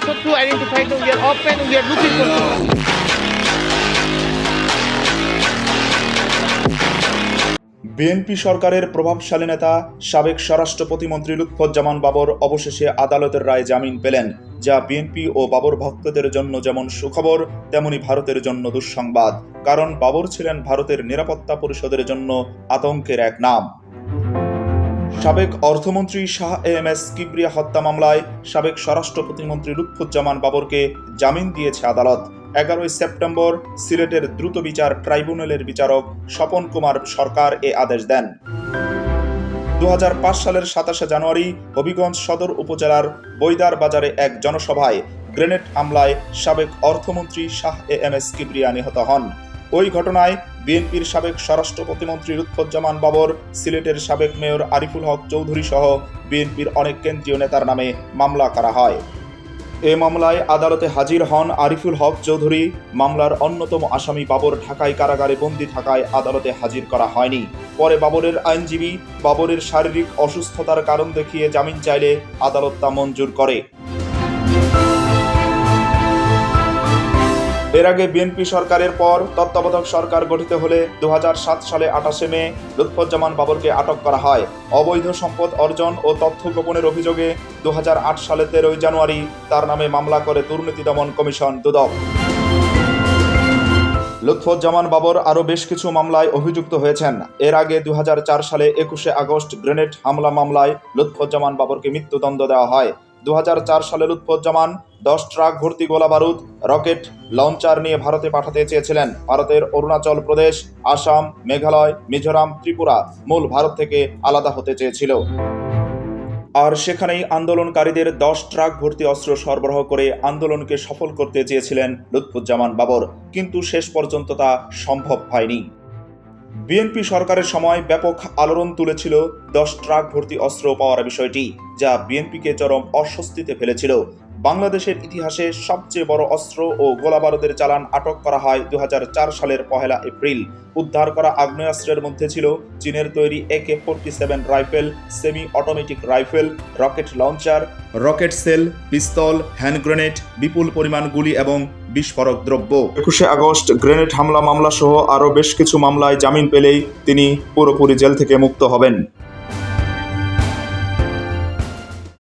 so to identify them. We are open. We are looking for. BNP সরকারের প্রভাবশালী নেতা, সাবেক স্বরাষ্ট্র প্রতিমন্ত্রী লুৎফুজ্জামান বাবর অবশেষে আদালতের রায় জামিন পেলেন, যা বিএনপি ও বাবর ভক্তদের জন্য যেমন সুখবর, তেমনি ভারতের জন্য দুঃসংবাদ, কারণ বাবর ছিলেন ভারতের নিরাপত্তা পরিষদের জন্য আতঙ্কের এক নাম সাবেক অর্থমন্ত্রী শাহ এম এস কিবরিয়া হত্যা মামলায় সাবেক স্বরাষ্ট্র প্রতিমন্ত্রী লুৎফুজ্জামান বাবরকে জামিন দিয়েছে আদালত। এগারোই সেপ্টেম্বর সিলেটের দ্রুত বিচার ট্রাইব্যুনালের বিচারক স্বপন কুমার সরকার এ আদেশ দেন। দু হাজার পাঁচ সালের সাতাশে জানুয়ারি হবিগঞ্জ সদর উপজেলার বৈদার বাজারে এক জনসভায় গ্রেনেড হামলায় সাবেক অর্থমন্ত্রী Shah A M S Kibria নিহত হন। ওই ঘটনায় বিএনপির সাবেক স্বরাষ্ট্র প্রতিমন্ত্রী লুৎফুজ্জামান বাবর, সিলেটের সাবেক মেয়র আরিফুল হক চৌধুরী সহ বিএনপির অনেক কেন্দ্রীয় নেতার নামে মামলা করা হয়। এ মামলায় আদালতে হাজির হন আরিফুল হক চৌধুরী। মামলার অন্যতম আসামি বাবর ঢাকায় কারাগারে বন্দী থাকায় আদালতে হাজির করা হয়নি। পরে বাবরের আইনজীবী বাবরের শারীরিক অসুস্থতার কারণ দেখিয়ে জামিন চাইলে আদালত তা মঞ্জুর করে। এর আগে বিএনপি সরকারের পর তত্ত্বাবধায়ক সরকার গঠিত হলে দু হাজার সাত সালে আঠাশে মে লুৎফুজ্জামান বাবরকে আটক করা হয়। অবৈধ সম্পদ অর্জন ও তথ্য গোপনের অভিযোগে দু হাজার আট সালে তেরোই জানুয়ারি তার নামে মামলা করে দুর্নীতি দমন কমিশন দুদক। লুৎফুজ্জামান বাবর আরও বেশ কিছু মামলায় অভিযুক্ত হয়েছেন। এর আগে দু হাজার চার সালে একুশে আগস্ট গ্রেনেড হামলা মামলায় লুৎফুজ্জামান বাবরকে মৃত্যুদণ্ড দেওয়া হয়। দু হাজার চার সালে লুৎফুজ্জামান দশ ট্রাক ভর্তি গোলা বারুদ, রকেট লঞ্চার নিয়ে ভারতে পাঠাতে চেয়েছিলেন। ভারতের অরুণাচল প্রদেশ, আসাম, মেঘালয়, মিজোরাম, ত্রিপুরা মূল ভারত থেকে আলাদা হতে চেয়েছিল। আর সেখানেই আন্দোলনকারীদের দশ ট্রাক ভর্তি অস্ত্র সরবরাহ করে আন্দোলনকে সফল করতে চেয়েছিলেন লুৎফুজ্জামান বাবর। কিন্তু শেষ পর্যন্ত তা সম্ভব হয়নি। বিএনপি সরকারের সময় ব্যাপক আলোড়ন তুলেছিল দশ ট্রাক ভর্তি অস্ত্র পাওয়ার বিষয়টি, যা বিএনপিকে চরম অস্বস্তিতে ফেলেছিল। বাংলাদেশের ইতিহাসে সবচেয়ে বড় অস্ত্র ও গোলাবারুদের চালান আটক করা হয় দু হাজার চার সালের পহেলা এপ্রিল। উদ্ধার করা আগ্নেয়াস্ত্রের মধ্যে ছিল চীনের তৈরি AK forty seven rifle semi automatic rifle, rocket launcher, rocket shell, পিস্তল, হ্যান্ড গ্রেনেড, বিপুল পরিমাণ গুলি এবং বিস্ফোরক দ্রব্য। একুশে আগস্ট গ্রেনেড হামলা মামলা সহ আরও বেশ কিছু মামলায় জামিন পেলেই তিনি পুরোপুরি জেল থেকে মুক্ত হবেন।